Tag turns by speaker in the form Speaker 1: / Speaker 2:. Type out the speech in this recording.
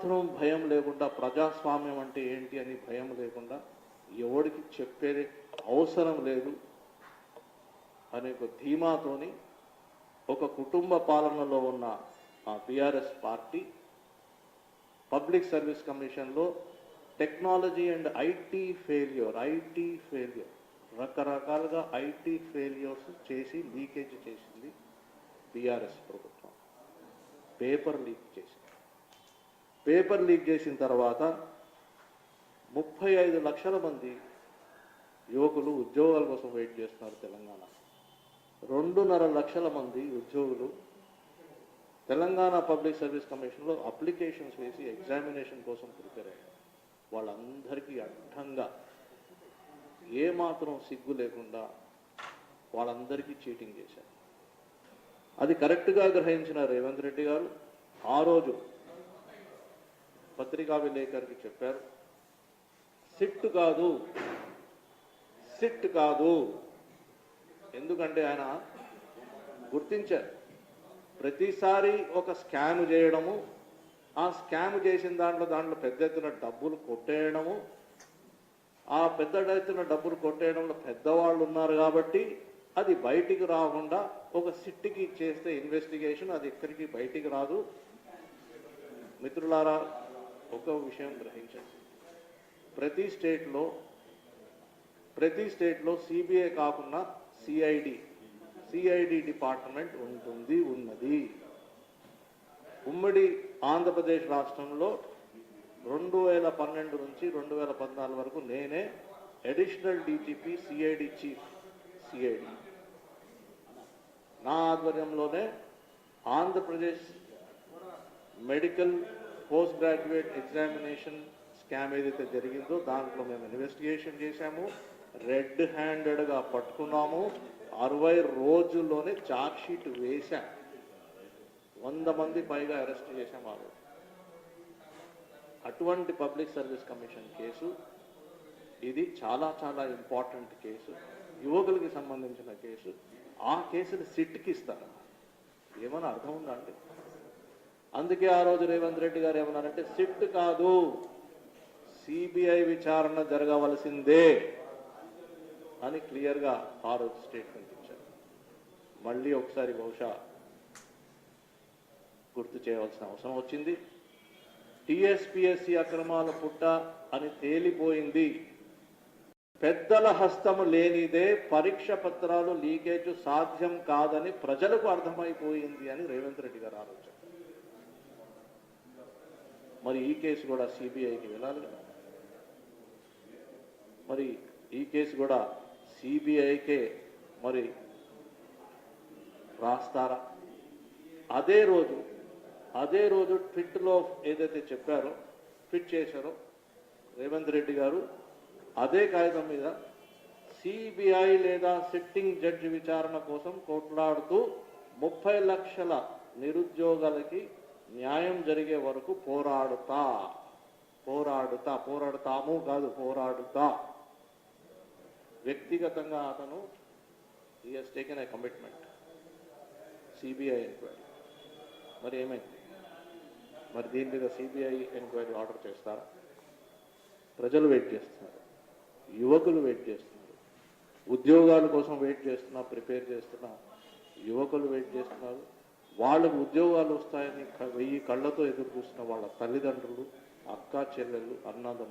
Speaker 1: ఏమాత్రం భయం లేకుండా ప్రజాస్వామ్యం అంటే ఏంటి అని భయం లేకుండా ఎవడికి చెప్పేది అవసరం లేదు అనే ఒక ధీమాతోని ఒక కుటుంబ పాలనలో ఉన్న ఆ బీఆర్ఎస్ పార్టీ పబ్లిక్ సర్వీస్ కమిషన్లో technology and IT failure IT failure రకరకాలుగా ఐటీ ఫెయిల్యూర్స్ చేసి లీకేజ్ చేసింది బీఆర్ఎస్ ప్రభుత్వం. పేపర్ లీక్ చేసింది. పేపర్ లీక్ చేసిన తర్వాత ముప్పై ఐదు లక్షల మంది యువకులు ఉద్యోగాల కోసం వెయిట్ చేస్తున్నారు తెలంగాణ. రెండున్నర లక్షల మంది ఉద్యోగులు తెలంగాణ పబ్లిక్ సర్వీస్ కమిషన్లో అప్లికేషన్స్ వేసి ఎగ్జామినేషన్ కోసం ప్రిపేర్ అయ్యారు. వాళ్ళందరికీ అడ్డంగా ఏమాత్రం సిగ్గు లేకుండా వాళ్ళందరికీ చీటింగ్ చేశారు. అది కరెక్ట్గా గ్రహించిన రేవంత్ రెడ్డి గారు ఆ రోజు పత్రికా విలేకరికి చెప్పారు. సిట్ కాదు. సిట్ కాదు. ఎందుకంటే ఆయన గుర్తించారు. ప్రతిసారి ఒక స్కామ్ చేయడము ఆ స్కామ్ చేసిన దాంట్లో దాంట్లో పెద్ద ఎత్తున డబ్బులు కొట్టేయడము ఆ పెద్ద ఎత్తున డబ్బులు కొట్టేయడంలో పెద్దవాళ్ళు ఉన్నారు కాబట్టి అది బయటికి రాకుండా ఒక సిట్టికి చేస్తే ఇన్వెస్టిగేషన్ అది ఎక్కడికి బయటికి రాదు. మిత్రులారా ఒక విషయం గ్రహించండి. ప్రతి స్టేట్లో ప్రతి స్టేట్లో సిబిఐ కాకుండా సిఐడి సిఐడి డిపార్ట్మెంట్ ఉంటుంది ఉన్నది. ఉమ్మడి ఆంధ్రప్రదేశ్ రాష్ట్రంలో రెండు వేల పన్నెండు నుంచి రెండు వేల పద్నాలుగు వరకు నేనే additional DGP CID chief CID నా ఆధ్వర్యంలోనే Andhra Pradesh medical post graduate examination scam ఏదైతే జరిగిందో దాంట్లో మేము ఇన్వెస్టిగేషన్ చేశాము. రెడ్ హ్యాండెడ్గా పట్టుకున్నాము. అరవై రోజుల్లోనే చార్జ్ షీట్ వేశాం. వంద మంది పైగా అరెస్ట్ చేశాం ఆ రోజు. అటువంటి పబ్లిక్ సర్వీస్ కమిషన్ కేసు. ఇది చాలా చాలా ఇంపార్టెంట్ కేసు. యువకులకి సంబంధించిన కేసు. ఆ కేసుని సిట్కి ఇస్తారు? ఏమైనా అర్థం ఉందా అండి? అందుకే ఆ రోజు రేవంత్ రెడ్డి గారు ఏమన్నారంటే సిట్ కాదు సిబిఐ విచారణ జరగవలసిందే అని క్లియర్గా ఆ రోజు స్టేట్మెంట్ ఇచ్చారు. మళ్ళీ ఒకసారి బహుశా గుర్తు చేయవలసిన అవసరం వచ్చింది. టిఎస్పిఎస్సి అక్రమాల పుట్ట అని తేలిపోయింది. పెద్దల హస్తము లేనిదే పరీక్ష పత్రాలు లీకేజ్ సాధ్యం కాదని ప్రజలకు అర్థమైపోయింది అని రేవంత్ రెడ్డి గారు ఆలోచన మరి ఈ కేసు కూడా సిబిఐకి వెళ్ళాలి కదా. మరి ఈ కేసు కూడా సిబిఐకే మరి రాస్తారా? అదే రోజు అదే రోజు ట్విట్లో ఏదైతే చెప్పారో ట్విట్ చేశారో రేవంత్ రెడ్డి గారు అదే కాగితం మీద సిబిఐ లేదా సిట్టింగ్ జడ్జి విచారణ కోసం కొట్లాడుతూ ముప్పై లక్షల నిరుద్యోగాలకి న్యాయం జరిగే వరకు పోరాడుతా. పోరాడుతా. పోరాడుతాము కాదు పోరాడుతా. వ్యక్తిగతంగా అతను ఈ he's taken a commitment CBI enquiry మరి ఏమైంది? మరి దీని మీద సిబిఐ ఎంక్వైరీ ఆర్డర్ చేస్తారా? ప్రజలు వెయిట్ చేస్తున్నారు. యువకులు వెయిట్ చేస్తున్నారు. ఉద్యోగాల కోసం వెయిట్ చేస్తున్నా ప్రిపేర్ చేస్తున్నా. యువకులు వెయిట్ చేస్తున్నారు. వాళ్ళకు ఉద్యోగాలు వస్తాయని వెయ్యి కళ్ళతో ఎదురు చూసిన వాళ్ళ తల్లిదండ్రులు అక్క చెల్లెళ్ళు అన్నదమ్ములు